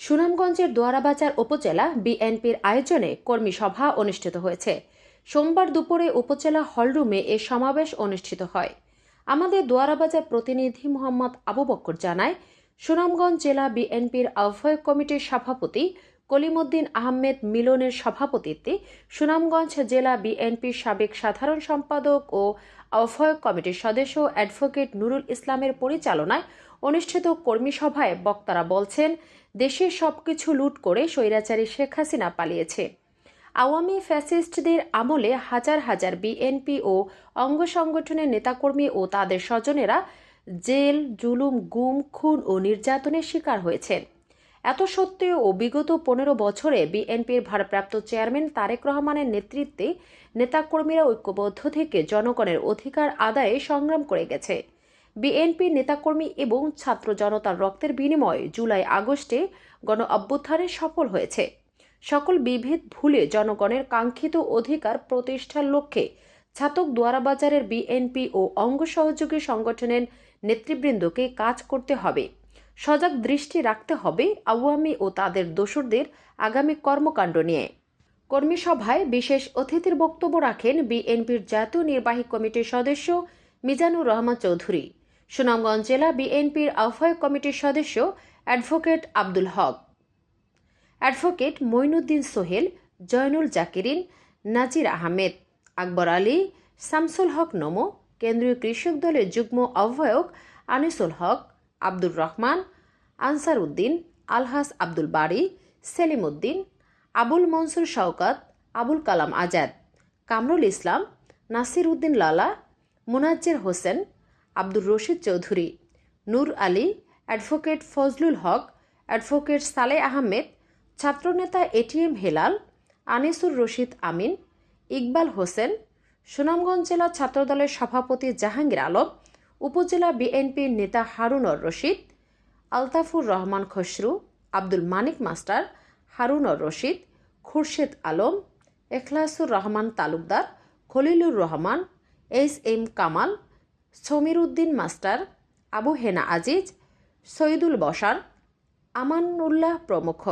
সুনামগঞ্জের দোয়ারাবাজার উপজেলা বিএনপির আয়োজনে কর্মী সভা অনুষ্ঠিত হয়েছে। সোমবার দুপুরে উপজেলা হলরুমে এ সমাবেশ অনুষ্ঠিত হয়। আমাদের দোয়ারাবাজার প্রতিনিধি মোহাম্মদ আবু বক্কর জানায়, সুনামগঞ্জ জেলা বিএনপির আহ্বায়ক কমিটির সভাপতি কলিমুদ্দিন আহমেদ মিলনের সভাপতিত্বে সুনামগঞ্জ জেলা বিএনপির সাবেক সাধারণ সম্পাদক ও আহ্বায়ক কমিটির সদস্য অ্যাডভোকেট নুরুল ইসলামের পরিচালনায় অনুষ্ঠিত কর্মী সভায় বক্তারা বলছেন দেশের সবকিছু লুট করে স্বৈরাচারী শেখ হাসিনা পালিয়েছে। আওয়ামী ফ্যাসিস্টদের আমলে হাজার হাজার বিএনপি ও অঙ্গ সংগঠনের নেতাকর্মী ও তাদের স্বজনেরা জেল, জুলুম, গুম, খুন ও নির্যাতনের শিকার হয়েছেন। এত সত্ত্বেও বিগত পনেরো বছরে বিএনপির ভারপ্রাপ্ত চেয়ারম্যান তারেক রহমানের নেতৃত্বে নেতাকর্মীরা ঐক্যবদ্ধ থেকে জনগণের অধিকার আদায়ে সংগ্রাম করে গেছে। বিএনপির নেতাকর্মী এবং ছাত্র জনতার রক্তের বিনিময়ে জুলাই আগস্টে গণ অভ্যুত্থানে সফল হয়েছে। সকল বিভেদ ভুলে জনগণের কাঙ্ক্ষিত অধিকার প্রতিষ্ঠার লক্ষ্যে ছাতক দোয়ারাবাজারের বিএনপি ও অঙ্গ সহযোগী সংগঠনের নেতৃবৃন্দকে কাজ করতে হবে। সজাগ দৃষ্টি রাখতে হবে আওয়ামী ও তাদের দোসরদের আগামী কর্মকাণ্ড নিয়ে। কর্মী সভায় বিশেষ অতিথির বক্তব্য রাখেন বিএনপির জাতীয় নির্বাহী কমিটির সদস্য মিজানুর রহমান চৌধুরী। সুনামগঞ্জ জেলা বিএনপির আহ্বায়ক কমিটির সদস্য অ্যাডভোকেট আব্দুল হক। অ্যাডভোকেট মইনুদ্দিন সোহেল, জয়নুল জাকিরিন, নাজির আহমেদ, আকবর আলী, শামসুল হক নমো, কেন্দ্রীয় কৃষক দলের যুগ্ম আহ্বায়ক আনিসুল হক আব্দুর রহমান, আনসার উদ্দিন, আলহাস আব্দুল বাড়ি সেলিম উদ্দিন, আবুল মনসুর শওকাত, আবুল কালাম আজাদ, কামরুল ইসলাম, নাসির উদ্দিন লালা, মুনাজ্জের হোসেন, আব্দুর রশিদ চৌধুরী, নূর আলী, অ্যাডভোকেট ফজলুল হক, অ্যাডভোকেট সালে আহমেদ, ছাত্রনেতা এটিএম হেলাল, আনিসুর রশিদ আমিন, ইকবাল হোসেন, সুনামগঞ্জ জেলা ছাত্রদলের সভাপতি জাহাঙ্গীর আলম উপজেলা বিএনপির নেতা Harunur Rashid, Altafur Rahman Khasru, Abdul Manik master Harunur Rashid, Khurshed Alam, Ekhlasur Rahman Talukdar, Khalilur Rahman H M Kamal Samir Uddin master, Abu Hena Aziz Saidul Bashar Amanullah প্রমুখ।